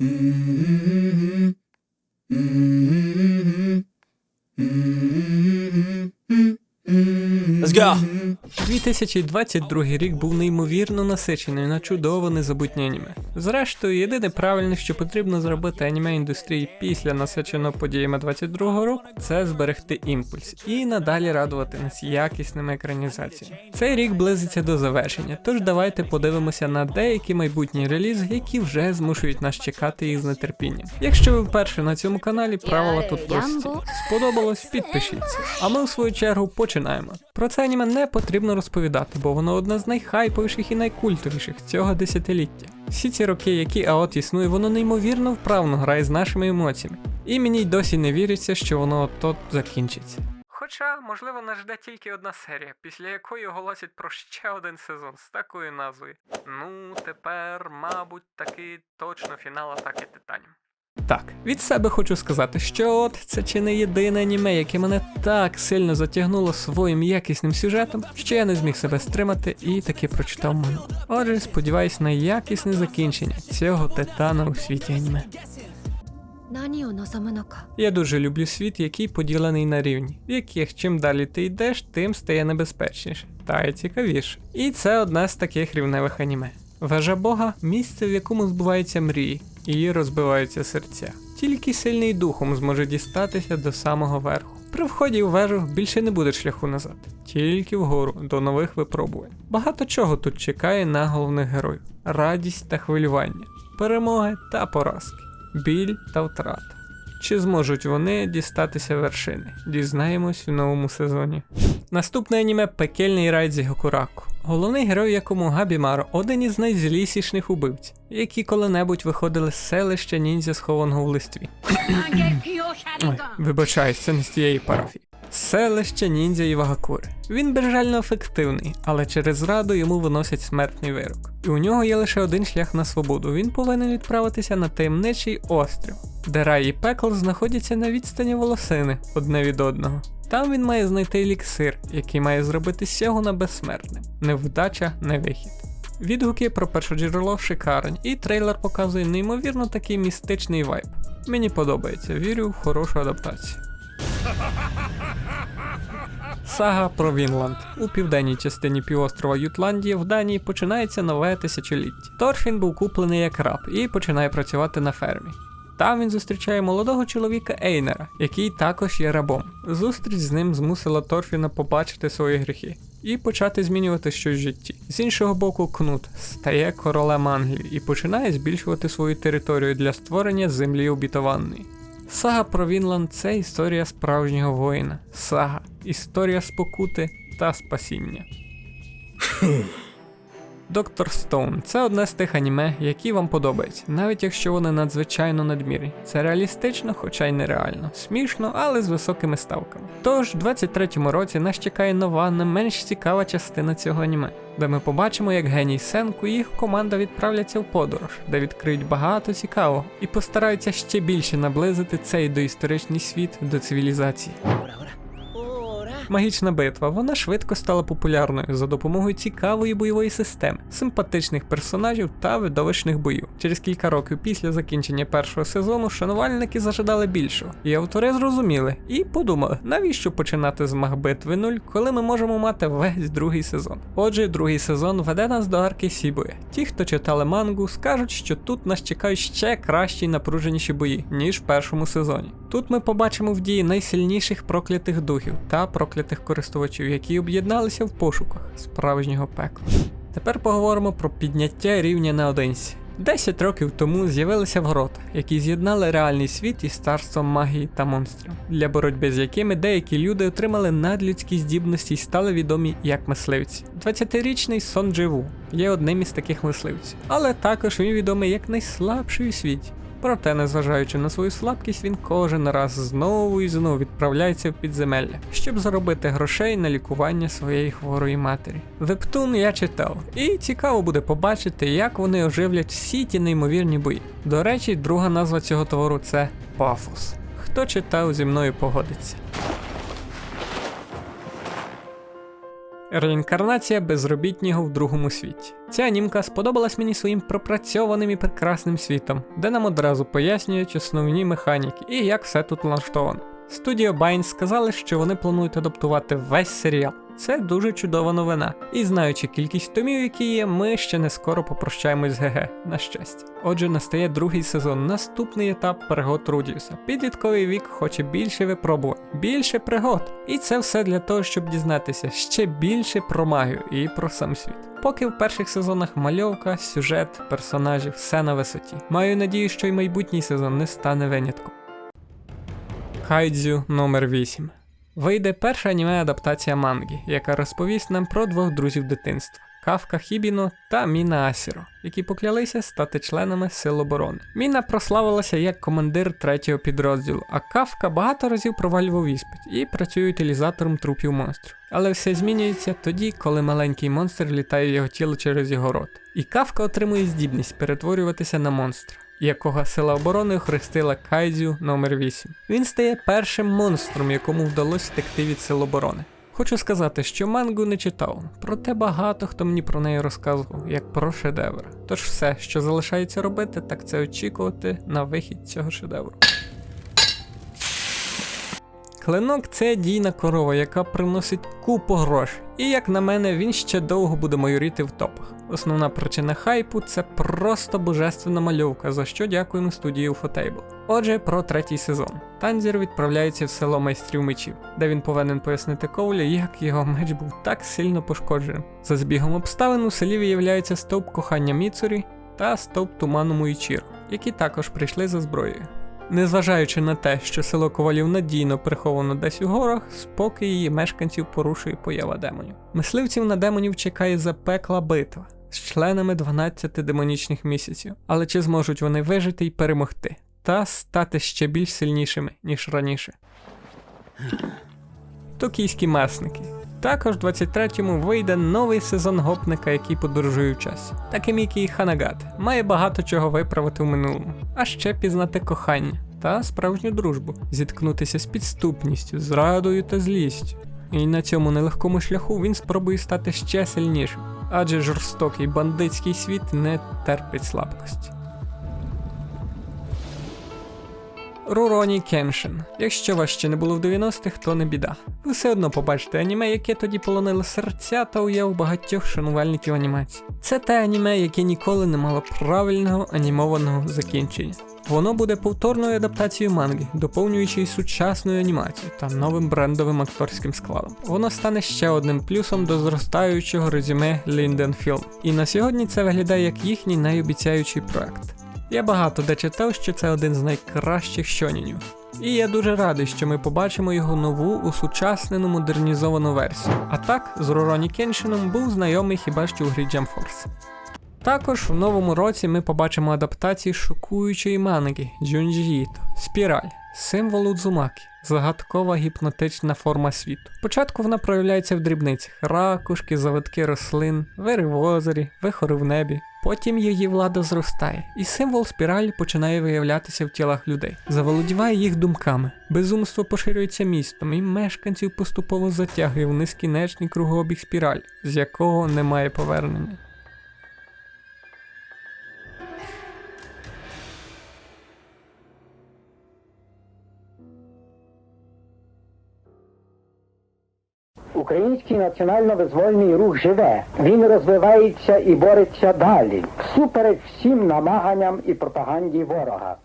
Let's go. 2022 рік був неймовірно насичений на чудово незабутнє аніме. Зрештою, єдине правильне, що потрібно зробити аніме індустрії після насиченого подіями 22 року, це зберегти імпульс і надалі радувати нас якісними екранізаціями. Цей рік близиться до завершення, тож давайте подивимося на деякі майбутні релізи, які вже змушують нас чекати їх з нетерпінням. Якщо ви вперше на цьому каналі, правила тут прості. Сподобалось, підпишіться. А ми в свою чергу починаємо. Про це аніме не потрібно розповідати, бо воно одне з найхайповіших і найкультовіших цього десятиліття. Всі ці роки, які АОТ існує, воно неймовірно вправно грає з нашими емоціями. І мені й досі не віриться, що воно от-от закінчиться. Хоча, можливо, нас жде тільки одна серія, після якої оголосять про ще один сезон з такою назвою. Ну, тепер, мабуть, таки точно фінал атаки титанів. Так, від себе хочу сказати, що от це чи не єдине аніме, яке мене так сильно затягнуло своїм якісним сюжетом, що я не зміг себе стримати і таки прочитав мене. Отже, сподіваюсь на якісне закінчення цього титана у світі аніме. Я дуже люблю світ, який поділений на рівні, в яких чим далі ти йдеш, тим стає небезпечніше та й цікавіше. І це одне з таких рівневих аніме. Вежа Бога місце, в якому збуваються мрії і розбиваються серця. Тільки сильний духом зможе дістатися до самого верху. При вході у вежу більше не буде шляху назад, тільки вгору до нових випробувань. Багато чого тут чекає на головних героїв: радість та хвилювання, перемоги та поразки, біль та втрата. Чи зможуть вони дістатися вершини? Дізнаємось у новому сезоні. Наступне аніме Пекельний рай зі Гокураку. Головний герой, якому Габімаро один із найзлісішних убивців, які коли-небудь виходили з селища ніндзя, схованого в листві. Ой, вибачаюсь, це не з тієї парафії. Селище ніндзя Івагакури. Він безжально ефективний, але через зраду йому виносять смертний вирок. І у нього є лише один шлях на свободу. Він повинен відправитися на таємничий острів, де рай і пекл знаходяться на відстані волосини одне від одного. Там він має знайти еліксир, який має зробити Сягуна безсмертним. Невдача, не вихід. Відгуки про першоджерело шикарні, і трейлер показує неймовірно такий містичний вайб. Мені подобається, вірю в хорошу адаптацію. Сага про Вінланд. У південній частині півострова Ютландія в Данії починається нове тисячоліття. Торфін був куплений як раб і починає працювати на фермі. Там він зустрічає молодого чоловіка Ейнера, який також є рабом. Зустріч з ним змусила Торфіна побачити свої гріхи і почати змінювати щось в житті. З іншого боку, Кнут стає королем Англії і починає збільшувати свою територію для створення землі обітованої. Сага про Вінланд це історія справжнього воїна. Сага, історія спокути та спасіння. Доктор Стоун це одне з тих аніме, які вам подобаються, навіть якщо вони надзвичайно надмірні. Це реалістично, хоча й нереально. Смішно, але з високими ставками. Тож, в 23-му році нас чекає нова, не менш цікава частина цього аніме, де ми побачимо, як геній Сенку і їх команда відправляться в подорож, де відкриють багато цікавого і постараються ще більше наблизити цей доісторичний світ до цивілізації. Магічна битва. Вона швидко стала популярною за допомогою цікавої бойової системи, симпатичних персонажів та видовищних боїв. Через кілька років після закінчення першого сезону шанувальники зажадали більшого, і автори зрозуміли і подумали, навіщо починати з магбитви 0, коли ми можемо мати весь другий сезон. Отже, другий сезон веде нас до арки Сібує. Ті, хто читали мангу, скажуть, що тут нас чекають ще кращі напруженіші бої, ніж в першому сезоні. Тут ми побачимо в дії найсильніших проклятих духів та проклятих користувачів, які об'єдналися в пошуках справжнього пекла. Тепер поговоримо про підняття рівня наодинці. Десять років тому з'явилися ворота, які з'єднали реальний світ із царством магії та монстрів, для боротьби з якими деякі люди отримали надлюдські здібності і стали відомі як мисливці. 20-річний Сон Дживу є одним із таких мисливців, але також він відомий як найслабший у світі. Проте, незважаючи на свою слабкість, він кожен раз знову і знову відправляється в підземелля, щоб заробити грошей на лікування своєї хворої матері. Вептун я читав, і цікаво буде побачити, як вони оживлять всі ті неймовірні бої. До речі, друга назва цього твору це Пафос. Хто читав зі мною погодиться. Реінкарнація безробітнього в другому світі. Ця анімка сподобалась мені своїм пропрацьованим і прекрасним світом, де нам одразу пояснюють основні механіки і як все тут влаштовано. Студіо Байн сказали, що вони планують адаптувати весь серіал. Це дуже чудова новина. І знаючи кількість томів, які є, ми ще не скоро попрощаємось з ГГ, на щастя. Отже, настає другий сезон, наступний етап пригод Рудіуса. Підлітковий вік хоче більше випробувань, більше пригод. І це все для того, щоб дізнатися ще більше про магію і про сам світ. Поки в перших сезонах мальовка, сюжет, персонажі, все на висоті. Маю надію, що й майбутній сезон не стане винятком. Кайдзю номер 8 Вийде перша аніме-адаптація манги, яка розповість нам про двох друзів дитинства. Кавка Хібіно та Міна Асіро, які поклялися стати членами Сил оборони. Міна прославилася як командир третього підрозділу, а Кавка багато разів провалював іспит і працює утилізатором трупів монстрів. Але все змінюється тоді, коли маленький монстр літає в його тіло через його рот. І Кавка отримує здібність перетворюватися на монстра якого сила оборони охрестила Кайдзю номер 8 Він стає першим монстром, якому вдалося втекти від сил оборони. Хочу сказати, що мангу не читав, проте багато хто мені про неї розказував, як про шедевр. Тож все, що залишається робити, так це очікувати на вихід цього шедевру. Клинок це дійна корова, яка приносить купу грошей. І як на мене, він ще довго буде майоріти в топах. Основна причина хайпу це просто божественна мальовка, за що дякуємо студії Ufotable. Отже, про третій сезон. Танзір відправляється в село майстрів мечів, де він повинен пояснити Коулі, як його меч був так сильно пошкодженим. За збігом обставин у селі виявляється стовп кохання Міцурі та стовп туману Муїчіро, які також прийшли за зброєю. Незважаючи на те, що село ковалів надійно приховано десь у горах, спокій її мешканців порушує поява демонів. Мисливців на демонів чекає запекла битва з членами 12 демонічних місяців, але чи зможуть вони вижити і перемогти, та стати ще більш сильнішими, ніж раніше. Токійські месники. Також в 23-му вийде новий сезон гопника, який подорожує в часі. Такемікі Ханагате має багато чого виправити в минулому, а ще пізнати кохання та справжню дружбу, зіткнутися з підступністю, зрадою та злістю. І на цьому нелегкому шляху він спробує стати ще сильнішим, адже жорстокий бандитський світ не терпить слабкості. Руроні Кеншин. Якщо вас ще не було в 90-х, то не біда. Ви все одно побачите аніме, яке тоді полонило серця та уяв багатьох шанувальників анімації. Це те аніме, яке ніколи не мало правильного анімованого закінчення. Воно буде повторною адаптацією манги, доповнюючи сучасною анімацією та новим брендовим акторським складом. Воно стане ще одним плюсом до зростаючого резюме Linden Film. І на сьогодні це виглядає як їхній найобіцяючий проект. Я багато де читав, що це один з найкращих щонінів. І я дуже радий, що ми побачимо його нову усучаснену модернізовану версію. А так, з Руроні Кеншином був знайомий хіба що у грі Jump Force. Також в новому році ми побачимо адаптації шокуючої манги Джунджі Іто Спіраль, символ Удзумаки, загадкова гіпнотична форма світу. Спочатку вона проявляється в дрібницях: ракушки, завитки рослин, вири в озері, вихори в небі. Потім її влада зростає, і символ спіралі починає виявлятися в тілах людей, заволодіває їх думками. Безумство поширюється містом, і мешканців поступово затягує в нескінчений кругообіг спіраль, з якого немає повернення. Український національно-визвольний рух живе. Він розвивається і бореться далі, всупереч всім намаганням і пропаганді ворога.